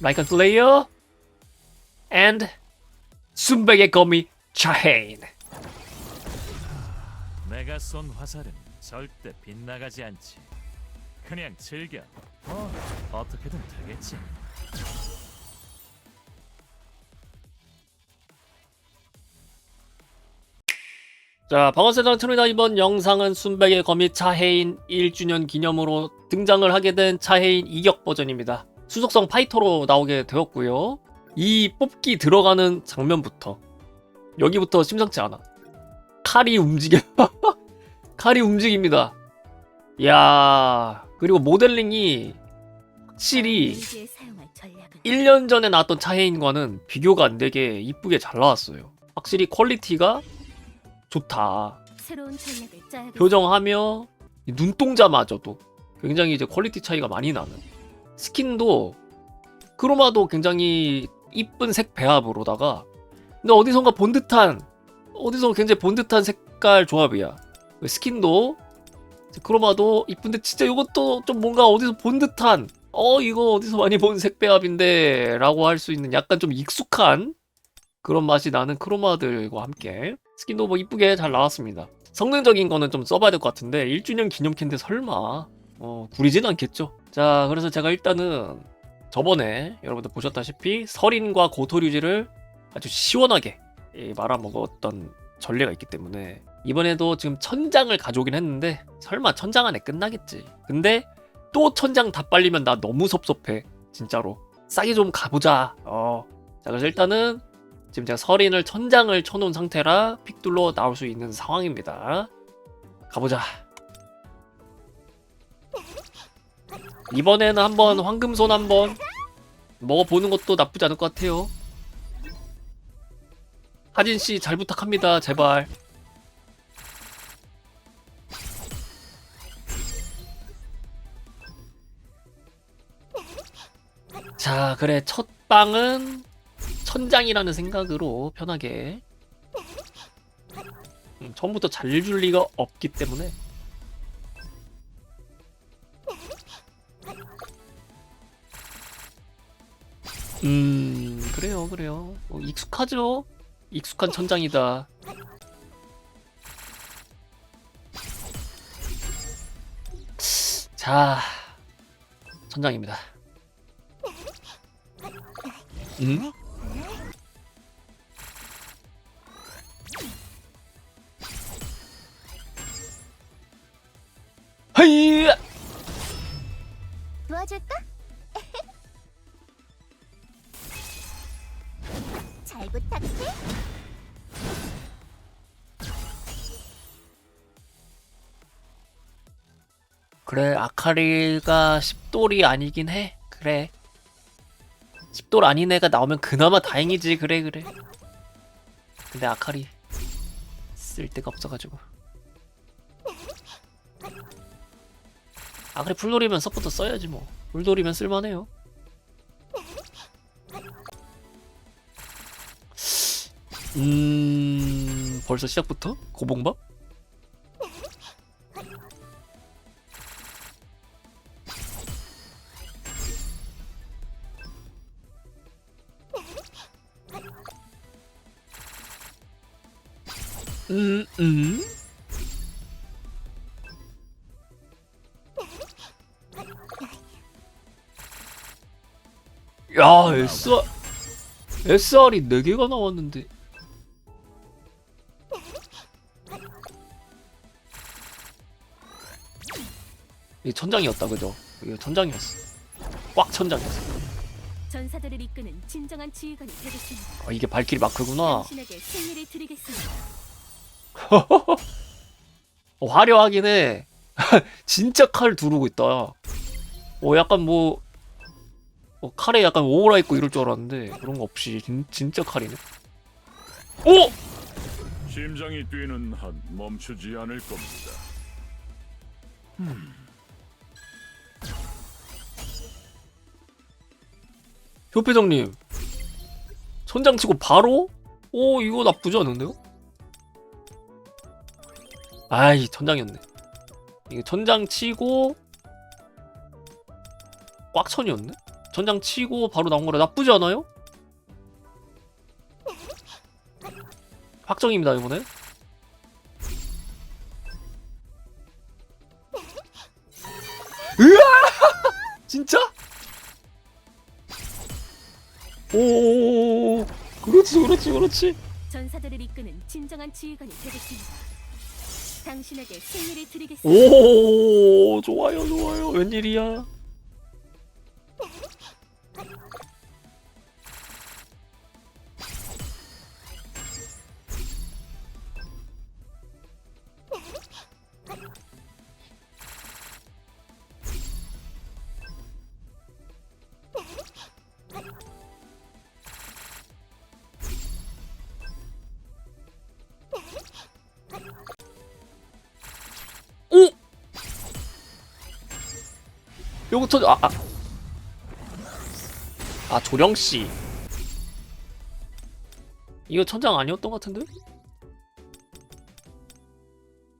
라이컨 슬레이어 and 순백의 거미 차헤인 내가 쏜 화살은 절대 빗나가지 않지. 그냥 즐겨. 어, 어떻게든 되겠지. 자 반갑습니다 트루이다 이번 영상은 순백의 거미 차헤인 1주년 기념으로 등장을 하게 된 차헤인 이격 버전입니다 수속성 파이터로 나오게 되었고요. 이 뽑기 들어가는 장면부터 여기부터 심상치 않아. 칼이 움직여. 칼이 움직입니다. 야 그리고 모델링이 확실히 일기에 사용할 전략은 1년 전에 나왔던 차헤인과는 비교가 안 되게 이쁘게 잘 나왔어요. 확실히 퀄리티가 좋다. 표정하며 이 눈동자마저도 굉장히 이제 퀄리티 차이가 많이 나는 스킨도 크로마도 굉장히 이쁜 색 배합으로다가 근데 어디선가 본 듯한 어디서 굉장히 본 듯한 색깔 조합이야. 스킨도 이제 크로마도 이쁜데 진짜 이것도 좀 뭔가 어디서 본 듯한 어 이거 어디서 많이 본 색 배합인데 라고 할 수 있는 약간 좀 익숙한 그런 맛이 나는 크로마들과 함께 스킨도 뭐 이쁘게 잘 나왔습니다. 성능적인 거는 좀 써봐야 될 것 같은데 1주년 기념캔데 설마 어 구리진 않겠죠. 자 그래서 제가 일단은 저번에 여러분들 보셨다시피 설인과 고토류지를 아주 시원하게 이 말아먹었던 전례가 있기 때문에 이번에도 지금 천장을 가져오긴 했는데 설마 천장 안에 끝나겠지. 근데 또 천장 다 빨리면 나 너무 섭섭해 진짜로 싸게 좀 가보자. 어. 자 그래서 일단은 지금 제가 설인을 천장을 쳐놓은 상태라 픽둘로 나올 수 있는 상황입니다. 가보자. 이번에는 한번 황금손 한번 먹어보는 것도 나쁘지 않을 것 같아요. 하진 씨 잘 부탁합니다. 제발. 자, 그래. 첫 방은 천장이라는 생각으로 편하게 음, 처음부터 잘 줄 리가 없기 때문에 음. 그래요 그래요. 어, 익숙하죠? 익숙한 천장이다. 자 천장입니다. 음? 잘 부탁해. 그래 아카리가 10돌이 아니긴 해. 그래. 10돌 아닌 애가 나오면 그나마 다행이지. 그래 그래. 근데 아카리 쓸 데가 없어가지고. 아카리 풀돌이면 서포터 써야지 뭐. 풀돌이면 쓸만해요 음 벌써 시작부터 고봉밥? 음, 음. 야, SR, SR이 4개가 나왔는데. 이게 천장이었다, 그죠? 이게 천장이었어. 꽉 천장이었어. 전사들을 이끄는 진정한 지휘관이 되겠습니다. 어, 이게 발키리 마크구나. 당신에게 승리를 드리겠습니다. 어, 화려하긴 해. 진짜 칼 두르고 있다. 어, 약간 뭐, 어, 칼에 약간 오라 있고 이럴 줄 알았는데, 그런 거 없이, 진, 진짜 칼이네. 오! 심장이 뛰는 한 멈추지 않을 겁니다. 효패장님. 천장 치고 바로? 오, 이거 나쁘지 않은데요? 아이, 천장이었네. 이거 천장 치고, 꽉천이었네? 전장 치고 바로 나온 거라 나쁘지 않아요? 확정입니다 이번에 으아 오 그렇지 그렇지 그렇지 전사들을 이끄는 진정한 지휘관이 되겠습니다. 당신에게 승리를 드리겠습니다. 오 좋아요 좋아요 웬일이야 요거 터 아, 아. 아 조령 씨. 이거 천장 아니었던 것 같은데?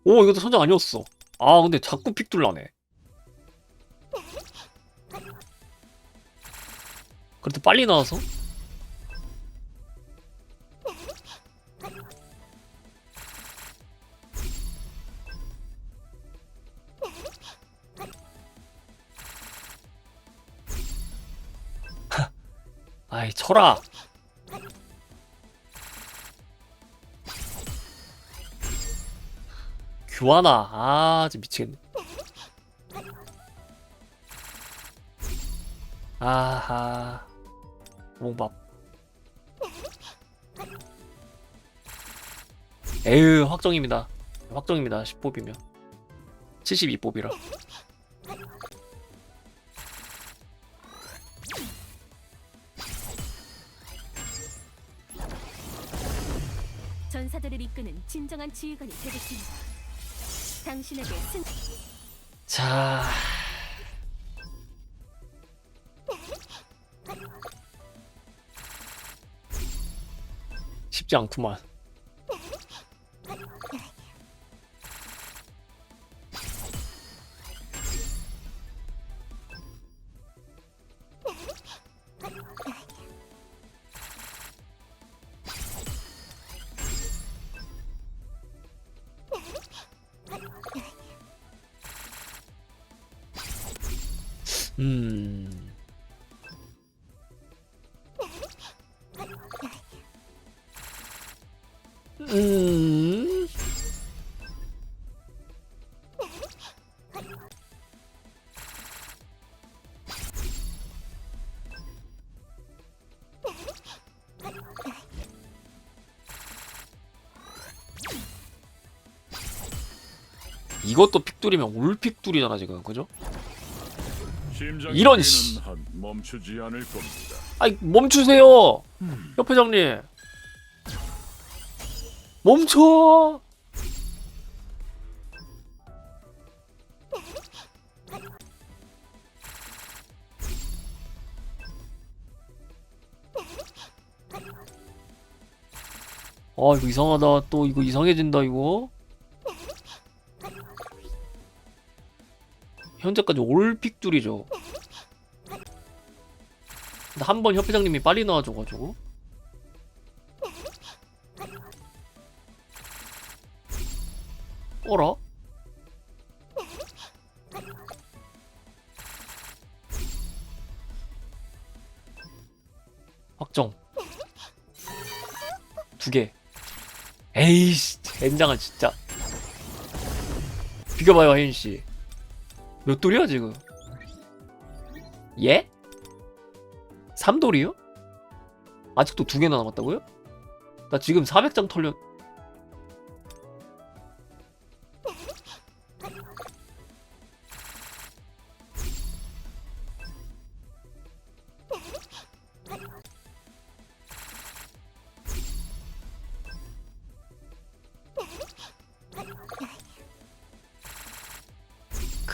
오 이것도 천장 아니었어. 아 근데 자꾸 픽 둘라네. 그래도 빨리 나와서? 철아. 규환아, 아, 진짜 미치겠네. 아하, 몽밥. 에휴, 확정입니다. 확정입니다. 10뽑이면. 72뽑이라. 지휘관이 되겠습니다. 당신에게 승 자. 쉽지 않구만. 이것도 픽둘이면 올 픽둘이잖아 지금 그죠? 이런 씨. 한 멈추지 않을 겁니다. 아이 멈추세요 협회장님 멈춰 아 이거 이상하다 또 이거 이상해진다 이거 현재까지 올픽둘이죠. 근데 한번 협회장님이 빨리 나와줘가지고. 어라? 확정. 두개. 에이씨 젠장은 진짜. 비교봐요 혜인씨 몇 돌이야 지금 예? 3돌이요? 아직도 두 개나 남았다고요? 나 지금 400장 털려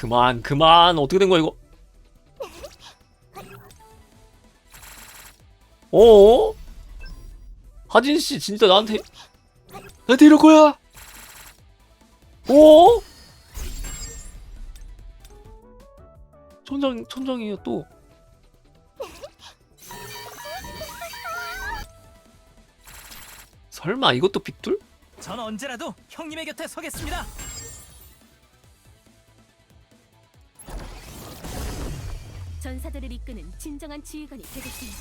그만 그만 어떻게 된 거야 이거 어? 하진 씨 진짜 나한테 나한테 이럴 거야? 어? 천장 천장이야 또. 설마 이것도 빅둘? 전 언제라도 형님의 곁에 서겠습니다. 전사들을 이끄는 진정한 지휘관이 되겠습니다.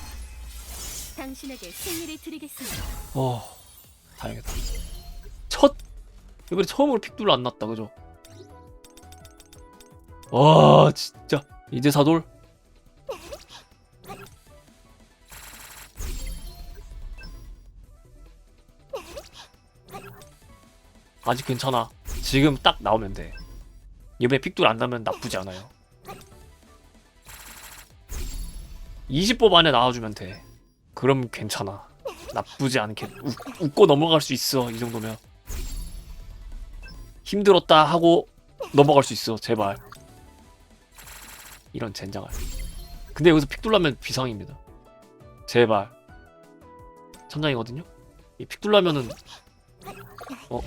당신에게 승리를 드리겠습니다. 어 다행이다 첫 이번에 처음으로 픽둘 안 났다 그죠? 와 진짜 이제 사돌 아직 괜찮아 지금 딱 나오면 돼 이번에 픽둘 안 나면 나쁘지 않아요 20법 안에 나와주면 돼. 그럼 괜찮아. 나쁘지 않게 웃, 웃고 넘어갈 수 있어 이 정도면. 힘들었다 하고 넘어갈 수 있어 제발. 이런 젠장을 근데 여기서 픽 둘라면 비상입니다. 제발. 천장이거든요? 이 픽 둘라면은 어?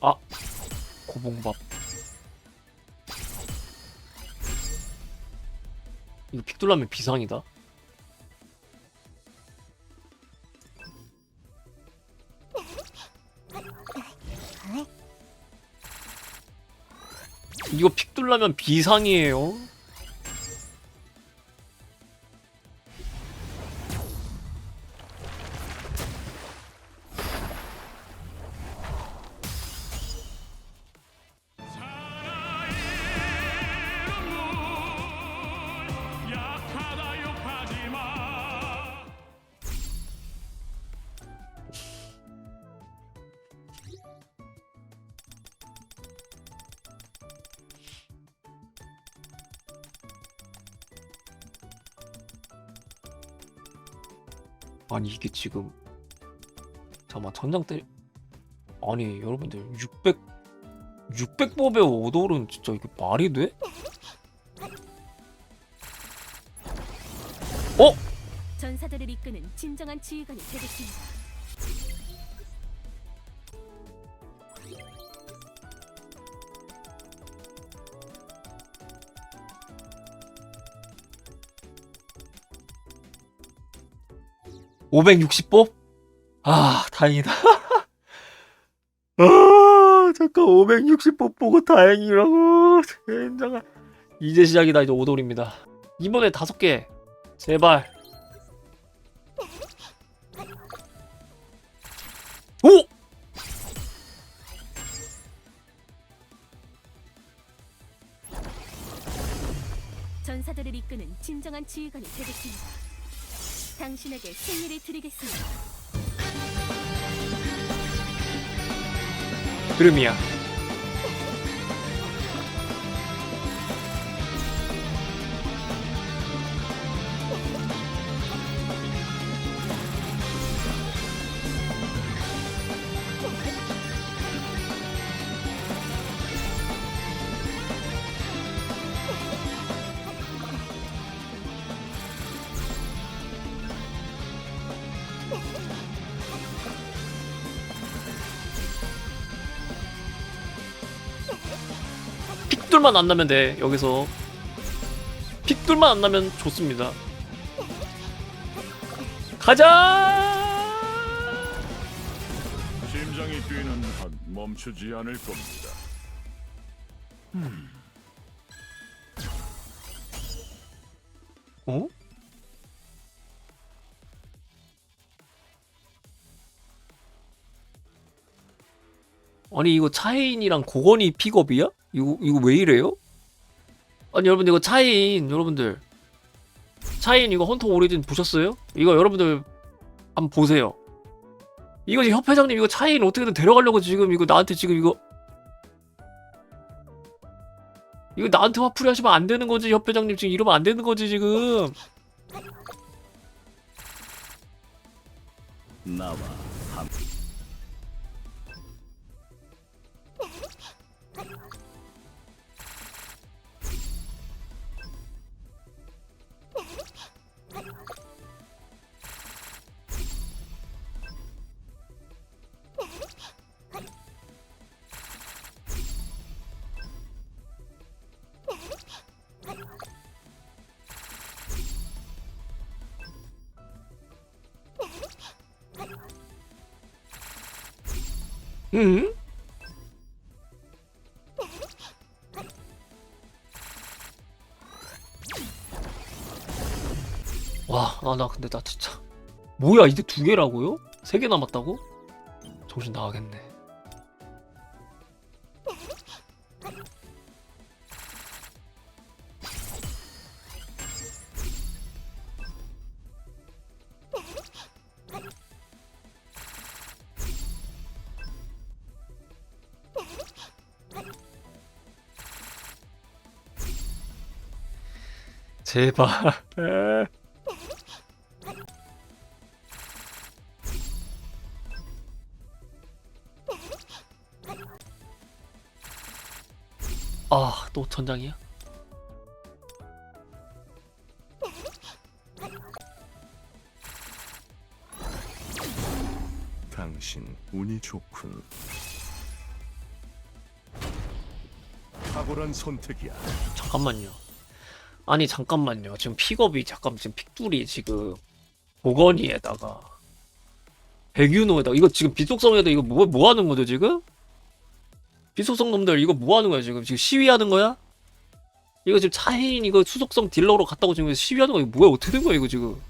아 고봉밥 이거 픽둘라면 비상이다 이거 픽 뚫려면 비상이에요. 아니 이게 지금 잠깐만 전장 때리 아니 여러분들 600 600법의 오돌은 진짜 이게 말이 돼? 어? 전사들을 이끄는 진정한 지휘관이 되겠습니다. 560법? 아 다행이다 아 잠깐 560법 보고 다행이라고 젠장아 이제 시작이다 이제 오돌입니다 이번에 다섯 개 제발 오! 전사들을 이끄는 진정한 지휘관이 되겠습니다. 당신에게 승리를 드리겠습니다. 그름이야 픽돌만 안 나면 돼 여기서 픽돌만 안 나면 좋습니다 가자 심장이 뛰는 한 멈추지 않을 겁니다. 어? 아니 이거 차이인이랑 고건이 픽업이야? 이거 이거 왜 이래요? 아니 여러분 이거 차이인 여러분들 차이인 이거 헌터 오리진 보셨어요? 이거 여러분들 한번 보세요. 이거 지금 협회장님 이거 차이인 어떻게든 데려가려고 지금 이거 나한테 지금 이거 이거 나한테 화풀이 하시면 안 되는 거지 협회장님 지금 이러면 안 되는 거지 지금 나와 함. 응? 와, 아, 나 근데 나 진짜 뭐야 이제 두 개라고요? 세 개 남았다고? 정신 나가겠네. 제발. 아, 또 천장이야? 당신 운이 좋군. 탁월한 선택이야. 잠깐만요. 아니 잠깐만요. 지금 픽업이 잠깐 지금 픽둘이 지금 보건이에다가 백윤호에다가 이거 지금 비속성에다 이거 뭐뭐 하는 거죠 지금? 비속성 놈들 이거 뭐 하는 거야 지금? 지금 시위하는 거야? 이거 지금 차혜인 이거 수속성 딜러로 갔다고 지금 시위하는 거야 이거 뭐야 어떻게 된 거야 이거 지금?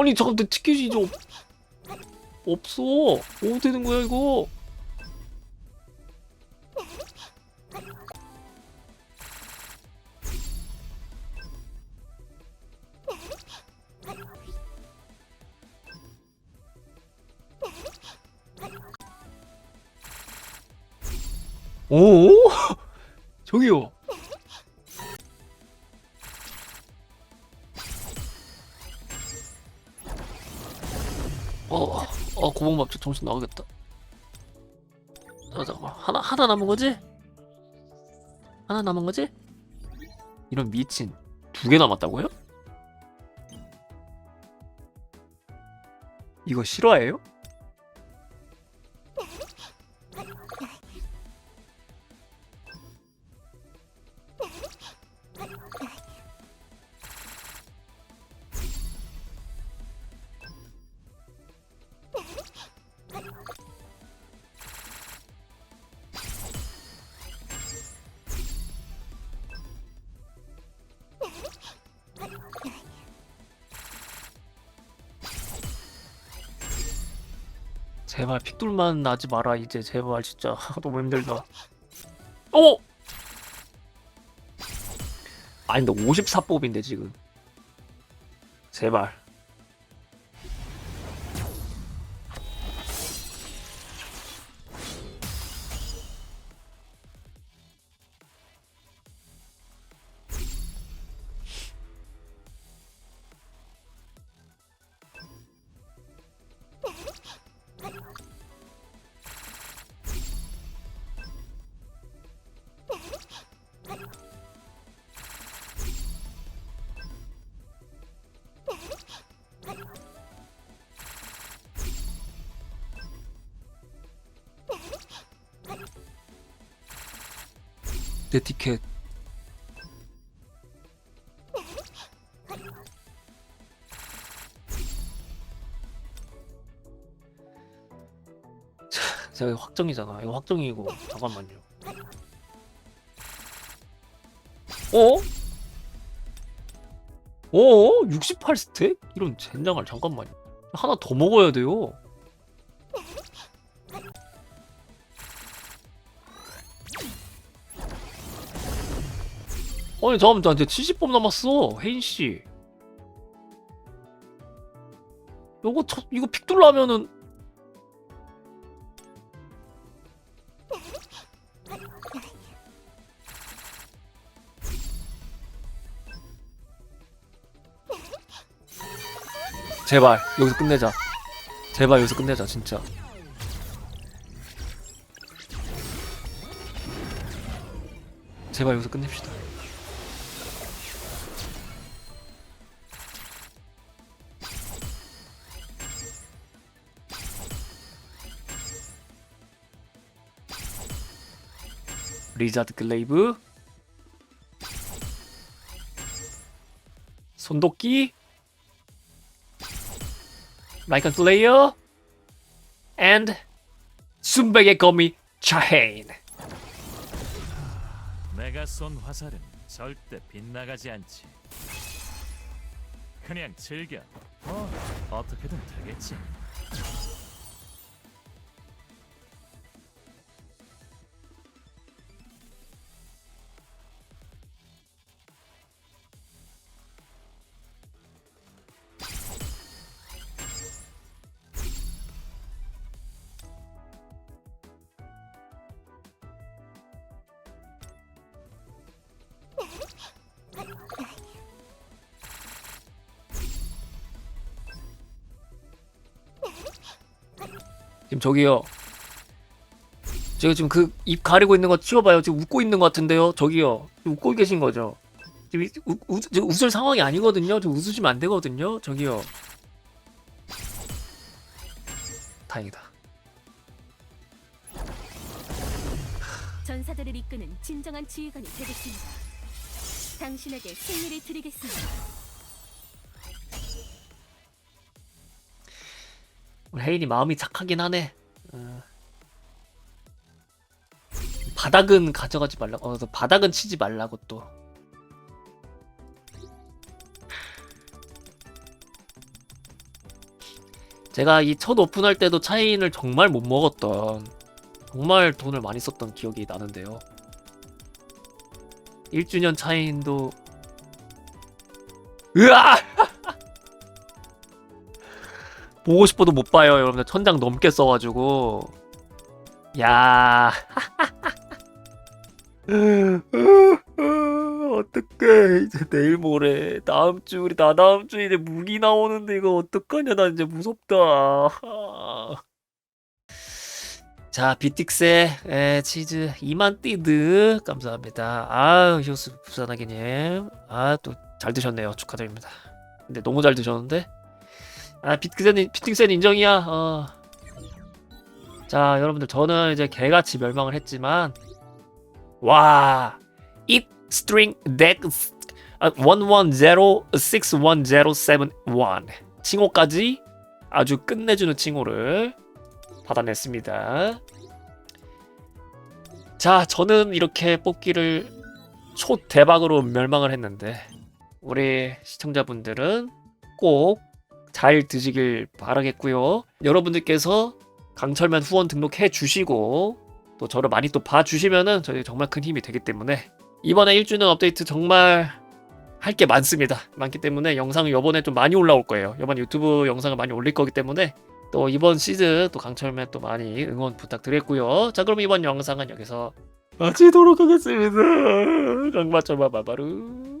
아니 잠깐 내 티켓이 좀 없어. 어떻게 되는 거야 이거? 오? 저기요. 어 고봉밥집 정신 나가겠다. 자, 잠깐만 하나 하나 남은 거지? 하나 남은 거지? 이런 미친 두 개 남았다고요? 이거 실화예요? 제발 픽돌만 나지 마라 이제 제발 진짜 너무 힘들다. 어? 아니 근데 54뽑인데 지금. 제발. 내 티켓. 자, 이거 확정이잖아. 이거 확정이고 잠깐만요. 어? 어? 68스택? 이런 젠장을 잠깐만요. 하나 더 먹어야 돼요. 아니 잠깐만 나 이제 70법 남았어 혜인 씨. 요거 저, 이거 픽둘라면은 제발 여기서 끝내자. 제발 여기서 끝내자 진짜. 제발 여기서 끝냅시다. 리자드 글레이브 손도끼 마이컨 플레이어 and 순백의 거미 차헤인 내가 쏜 화살은 절대 빗나가지 않지. 그냥 즐겨. 어, 어떻게든 되겠지. 지금 저기요. 제가 지금 그 입 가리고 있는 거 치워봐요. 지금 웃고 있는 것 같은데요. 저기요. 지금 웃고 계신 거죠? 지금 이- 우, 우, 지금 웃을 상황이 아니거든요. 좀 웃으시면 안 되거든요. 저기요. 다행이다. 전사들을 이끄는 진정한 지휘관이 되겠습니다. 당신에게 승리를 드리겠습니다. 우리 혜인이 마음이 착하긴 하네. 어. 바닥은 가져가지 말라고. 어, 바닥은 치지 말라고 또. 제가 이 첫 오픈할 때도 차인을 정말 못 먹었던 정말 돈을 많이 썼던 기억이 나는데요. 1주년 차인도 으아! 보고 싶어도 못 봐요, 여러분들. 천장 넘게 써가지고. 야. 어떡해. 이제 내일 모레. 다음 주, 우리 나 다음 주에 이제 무기 나오는데 이거 어떡하냐. 나 이제 무섭다. 자, 비틱스의 에, 치즈 2만 띠드. 감사합니다. 아유, 효수 부산하기님. 아, 또 잘 드셨네요. 축하드립니다. 근데 너무 잘 드셨는데? 아 비트센 비트센 인정이야. 어. 자 여러분들 저는 이제 개같이 멸망을 했지만 와 it string deck 11061071 칭호까지 아주 끝내주는 칭호를 받아냈습니다. 자 저는 이렇게 뽑기를 초 대박으로 멸망을 했는데 우리 시청자분들은 꼭 잘 드시길 바라겠고요. 여러분들께서 강철면 후원 등록해 주시고 또 저를 많이 또 봐주시면은 저희 정말 큰 힘이 되기 때문에 이번에 1주년 업데이트 정말 할 게 많습니다. 많기 때문에 영상을 이번에 좀 많이 올라올 거예요. 이번 유튜브 영상을 많이 올릴 거기 때문에 또 이번 시즌 또 강철면 또 많이 응원 부탁드렸고요. 자 그럼 이번 영상은 여기서 마치도록 하겠습니다. 강마철 바바바루